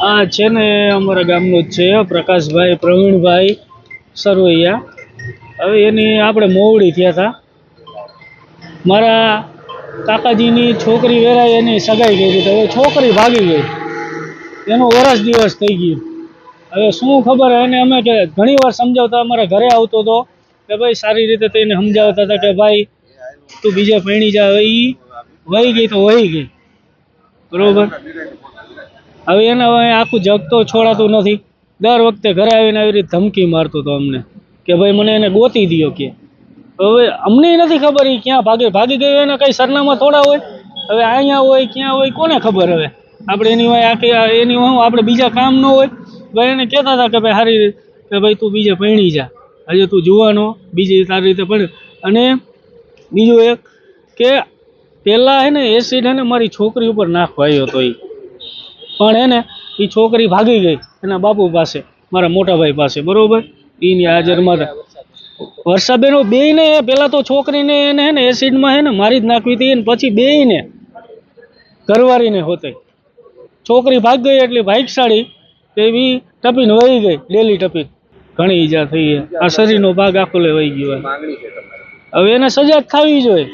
આ છે ને અમારા ગામનું જ છે, પ્રકાશભાઈ, પ્રવીણભાઈ, સરવૈયા. હવે એની આપણે મોવડી થયા હતા મારા કાકાજીની છોકરી વેરાય એની સગાઈ કરી હતી હવે છોકરી ભાગી ગઈ. એનો વરસ દિવસ થઈ ગયું. હવે શું ખબર એને અમે કે ઘણી વાર સમજાવતા અમારા ઘરે આવતો હતો કે ભાઈ સારી રીતે તેને સમજાવતા હતા કે ભાઈ તું બીજે પૈણી જા. વહી ગઈ તો વહી ગઈ. બરોબર? હવે એને હવે આખું જગ તો છોડાતું નથી. દર વખતે ઘરે આવીને આવી રીતે ધમકી મારતો હતો અમને, કે ભાઈ મને એને ગોતી દ્યો કે. હવે અમને નથી ખબર એ ક્યાં ભાગે, ભાગી ગયો એના કંઈ સરનામાં થોડા હોય? હવે અહીંયા હોય, ક્યાં હોય, કોને ખબર હવે? આપણે એની હોય આખી એની હું આપણે બીજા કામ ન હોય. ભાઈ એને કહેતા હતા કે ભાઈ સારી કે ભાઈ તું બીજે ભણી જા. હજે તું જુવાનો, બીજી તારી રીતે પણ અને બીજું એક કે પહેલાં હે ને એસિડ હે ને મારી છોકરી ઉપર નાખવાયો હતો એ પણ એને એ છોકરી ભાગી ગઈ એના બાપુ પાસે મારા મોટાભાઈ પાસે બરોબર? એની હાજરમાં વર્ષાબેનો બેયને પહેલાં તો છોકરીને એને હે ને એસિડમાં હે ને મારી જ નાખવી હતી ને પછી બેયને ઘરવાળીને હોતે. છોકરી ભાગ ગઈ એટલે ભાઈક સાડી એવી ટપીને વહી ગઈ ડેલી ટપી ઘણી ઈજા થઈ આ શરીરનો ભાગ આખો લે વહી ગયો. હવે એને સજા જ થવી જોઈએ.